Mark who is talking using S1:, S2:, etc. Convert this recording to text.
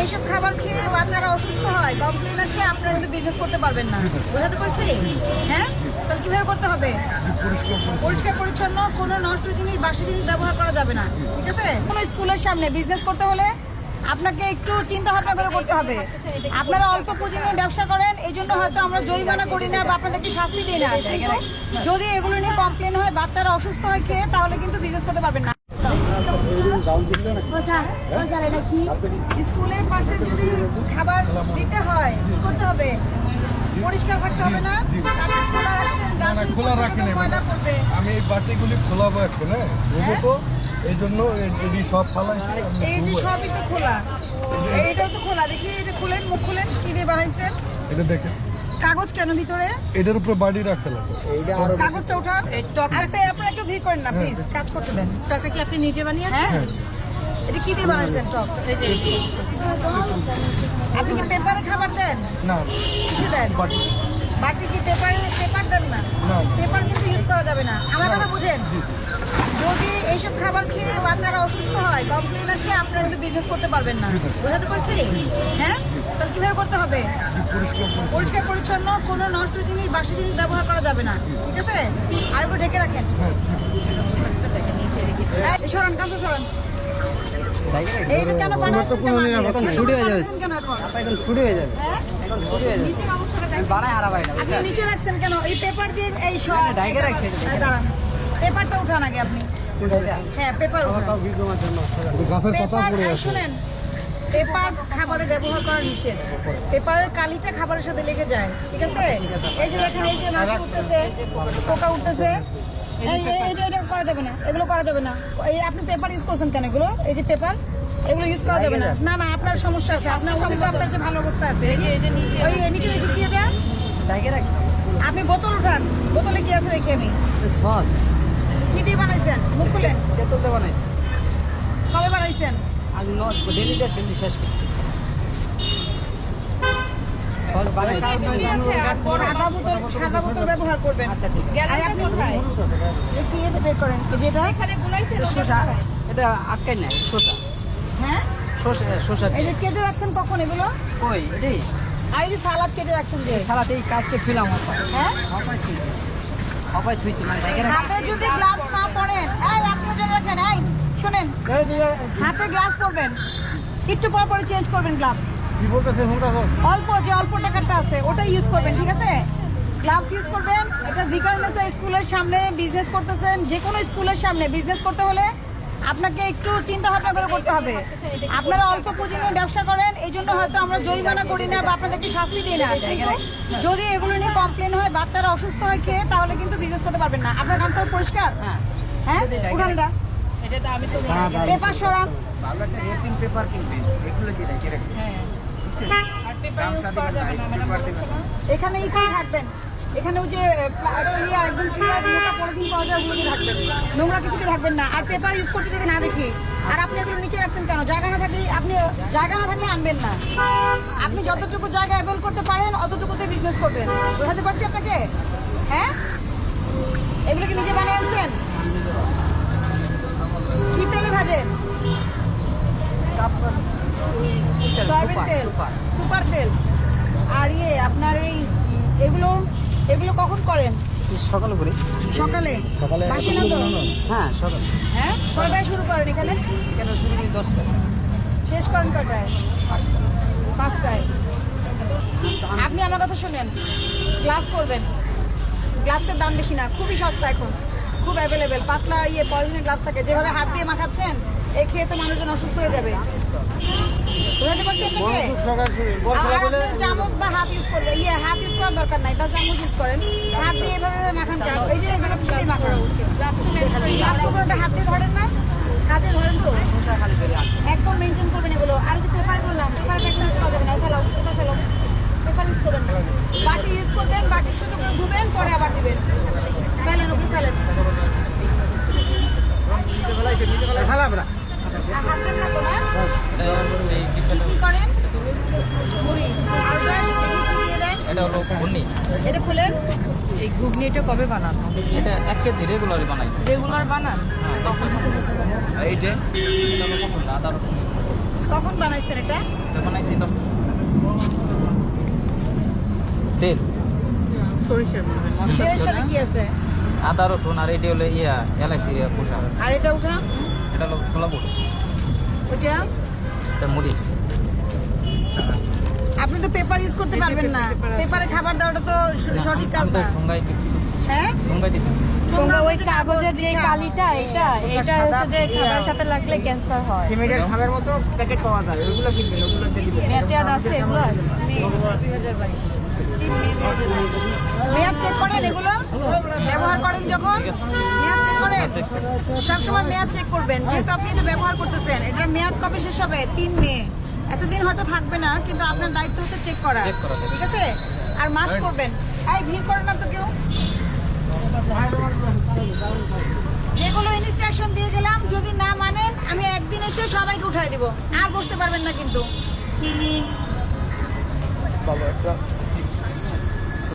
S1: এইসব খাবার খেয়ে বাচ্চারা অসুস্থ হয় কমপ্লেন আসে আপনারা কিন্তু বিজনেস করতে পারবেন না। বোঝাতে পারছি? হ্যাঁ? তাহলে কীভাবে করতে হবে? পরিষ্কার পরিচ্ছন্ন। কোনো নষ্ট জিনিস বাসি জিনিস ব্যবহার করা যাবে না ঠিক আছে? কোনো স্কুলের সামনে বিজনেস করতে হলে আপনাকে একটু চিন্তা ভাবনা করে করতে হবে। আপনারা অল্প পুঁজি নিয়ে ব্যবসা করেন এই জন্য হয়তো আমরা জরিমানা করি না বা আপনাদেরকে শাস্তি দিই না। যদি এগুলো নিয়ে কমপ্লেন হয় বাচ্চারা অসুস্থ হয় খেয়ে তাহলে কিন্তু বিজনেস করতে পারবেন না। স্কুলের পাশে যদি খাবার দিতে হয় কি করতে হবে? পরিষ্কার থাকতে হবে না? খোলা
S2: রাখিনি
S1: পড়বে।
S2: আমি এই বাটিগুলি খোলাবো এখন হ্যাঁ? তো? এই জন্য এটি সব ফালাইছি
S1: এই যে। সবই তো খোলা। এইটাও তো খোলা। দেখি এটা খুলেন মুখ খুলেন কি দিয়ে বানাইছেন?
S2: এটা দেখে
S1: কাগজ কেন ভিতরে?
S2: এটার উপরে বাড়ি রাখতে লাগে
S1: কাগজটা উঠান আস্তে আপনারা কেউ ভিড় করেন না প্লিজ কাজ করতে দেন।
S3: টকটা কি আপনি নিজে বানিয়েছেন?
S1: হ্যাঁ। এটা কি দিয়ে বানাইছেন টক? আপনি কি পেপারে খাবার দেন?
S2: না।
S1: কিসে দেন?
S2: বাটি।
S1: বাকি কি পেপারে পেপার দেন না?
S2: না।
S1: পেপার কিন্তু ইউজ করা যাবে না। আমার কথা বুঝেন? যদি এইসব খাবার খেয়ে বাচ্চারা অসুস্থ হয় কমপ্লেন আসে আপনারা কিন্তু বিজনেস করতে পারবেন না। বোঝাতে পারছি? হ্যাঁ? তাহলে কীভাবে করতে হবে?
S2: পরিষ্কার
S1: পরিচ্ছন্ন কোনো নষ্ট জিনিস বাসি জিনিস ব্যবহার করা যাবে না। ঠিক আছে? আর একটু ঢেকে রাখেন।
S2: হ্যাঁ
S1: সরান সরান। এইটা কেন বানাচ্ছেন
S4: ছুটি হয়ে যাবে।
S1: এখন?
S4: এখন ছুটি হয়ে যাবে
S1: হ্যাঁ?
S4: এখন ছুটি হয়ে যাবে
S1: নিচের অবস্থাটা
S4: আমি
S1: দেখেন।
S4: বানাই হারা পাই না
S1: আপনি নিচে রাখছেন কেন? এই পেপার দিয়ে এই সব
S4: এটা।
S1: এই দাঁড়ান। পেপারটা উঠান আগে আপনি। হ্যাঁ পেপার উঠান।
S2: গাছের পাতা পড়ে আছে।
S1: শুনেন। পেপার খাবারে ব্যবহার করা নিষেধ। পেপারের কালিটা খাবারের সাথে লেগে যায় ঠিক আছে? এই যে দেখেন এই যে মাছ উঠতেছে পোকা উঠতেছে। এই এই- এটা করা যাবে না এগুলো করা যাবে না। এই আপনি পেপার ইউজ করছেন কেন এগুলো? এই যে পেপার এগুলো ইউজ করা যাবে না। না না আপনার সমস্যা আছে। আপনার ওদিকে আপনার যে ভালো অবস্থা আছে। ওই নিচে দেখি কি এটা আপনি বোতল উঠান। বোতলে কি আছে দেখি আমি?
S4: সস।
S1: কি দিয়ে বানাইছেন? মুখ খুলেন। কবে বানাইছেন?
S4: আজ ডেলি যা সেমনি শেষ করি সস বানাই
S1: সাদা বোতল সাদা বোতল ব্যবহার করবেন।
S4: আচ্ছা ঠিক আছে।
S1: আর আপনি একটু ইয়েতে বের করেন। এই যেটা শসা
S4: এটা আটকাই নাই শসা
S1: হ্যাঁ? যে কেটে রাখছেন কখন এগুলো?
S4: কই? এটাই।
S1: আর এই যে সালাদ কেটে রাখছেন যে?
S4: সালাতে এই কাজকে ফিলাম।
S1: হ্যাঁ?
S4: হপাই থুইছি। মানে
S1: হাতে যদি গ্লাভস না পরেন এই আপনিও জন্য রাখেন এই শুনেন হাতে গ্লাভস পরবেন। একটু পর পরে চেঞ্জ করবেন গ্লাভস
S2: কি বলতেছে
S1: অল্প যে অল্প টাকাটা আছে ওটা ইউজ করবেন ঠিক আছে? গ্লাভস ইউজ করবেন। এটা ভিকারনেসা স্কুলের সামনে বিজনেস করতেছেন। যে কোনো স্কুলের সামনে বিজনেস করতে হলে আপনাকে একটু চিন্তা ভাবনা করে করতে হবে। আপনারা অল্প পুঁজি নিয়ে ব্যবসা করেন এই জন্য হয়তো আমরা জরিমানা করি না বা আপনাদেরকে শাস্তি দিই না। কিন্তু যদি এগুলো নিয়ে কমপ্লেন হয় বাচ্চারা অসুস্থ হয় খেয়ে তাহলে কিন্তু বিজনেস করতে পারবেন না। আপনার গামছা পরিষ্কার?
S4: হ্যাঁ।
S1: হ্যাঁ? উঠান এটা
S3: এটা তো আমি তো
S1: পেপার সরান
S4: ভালো একটা রেপিং পেপার কিনবে এগুলো দিয়ে ডাইকে রাখছি
S3: হ্যাঁ। আর পেপার ইউজ করা যাবে না ম্যাডাম বলছে
S1: এখানে থাকবেন। এখানে ওই যে ক্লিয়ার একদম ক্লিয়ার মোটা পলিথিন পাওয়া যায় ওগুলো নোংরা কিছুতে থাকবেন না। আর পেপার ইউজ করতে যদি না দেখি আর আপনি এগুলো নিচে রাখছেন কেন? জায়গা না থাকলে আপনি জায়গা না থাকলে আনবেন না। আপনি যতটুকু জায়গা অ্যাভেল করতে পারেন অতটুকুতে বিজনেস করবেন। বোঝাতে পারছি আপনাকে? হ্যাঁ? এগুলো কখন করেন?
S4: সকালে করি।
S1: সকালে?
S2: সকালে
S1: বাসি না তো?
S4: হ্যাঁ সকালে।
S1: হ্যাঁ? কটায় শুরু করেন এখানে?
S4: কেন শুরু করি দশটায়।
S1: শেষ করেন কটায়? পাঁচটায়। আপনি আমার কথা শুনেন। গ্লাস করবেন গ্লাসের দাম বেশি না খুবই সস্তা এখন। খুব অ্যাভেলেবেল পাতলা ইয়ে পলিথিনের গ্লাস থাকে। যেভাবে হাত দিয়ে মাখাচ্ছেন এই খেয়ে তো মানুষজন অসুস্থ হয়ে যাবে। বুঝাতে পারছি আপনাকে আর আপনি চামচ বা হাত ইউজ করবেন ইয়ে হাত ইউজ করার দরকার নাই তা চামচ ইউজ করেন। হাত দিয়ে এভাবে মাখান এই যে মাখান গ্লাস হাত দিয়ে ধরেন না? হাতে ধরেন তো?
S4: খালি করি
S1: একদম মেনটেন করবেন এগুলো। আর যে পেপার বললাম পেপার ব্যাগ ইউজ করা যাবে না। ফেলাও পেপার ফেলাও পেপার ইউজ করবেন
S5: এটা
S1: খুলেন
S3: এই ঘুগনিটা কবে বানানো?
S5: এটা এক কেজি রেগুলারই বানাইছে
S3: রেগুলার বানান?
S5: এই যে এটা হলো কখন? আদা রসুন।
S1: কখন বানাইছেন এটা?
S5: এটা বানাইছি দশ তেল।
S1: সাথে কি আছে?
S5: আদা রসুন আর এটি হলো ইয়া এলাইচি পোষা
S1: আর এটা উঠা
S5: এটা হলো ছোলা বুট। এটা মরিচ।
S1: আপনি তো পেপার ইউজ করতে পারবেন না। পেপারে খাবার দেওয়াটা তো সঠিক কাজ না হ্যাঁ?
S5: ঠোঙ্গাই দিতে
S3: তোমরা ওই কাগজের যে কালিটা এটা এটা হচ্ছে যে খাবার সাথে লাগলে ক্যান্সার হয়।
S6: সিমেন্টের খাবার মতো প্যাকেট পাওয়া যায় ওইগুলো কিনবেন ওগুলো দিবেন।
S3: মেয়াদ আছে এগুলো
S1: মেয়াদ চেক করেন এগুলো? ব্যবহার করেন যখন? মেয়াদ চেক করেন? সবসময় মেয়াদ চেক করবেন। যেহেতু আপনি এটা ব্যবহার করতেছেন এটার মেয়াদ কবে শেষ হবে? তিন মে। এতদিন হয়তো থাকবে না কিন্তু আপনার দায়িত্ব হচ্ছে চেক
S5: করা।
S1: ঠিক আছে? আর মাস্ক করবেন এই ভিড় করেন না তো কেউ। যেগুলো ইনস্ট্রাকশন দিয়ে গেলাম যদি না মানেন আমি একদিন এসে সবাইকে উঠাই দিব। আর বসতে পারবেন না কিন্তু।
S7: বাবা একটা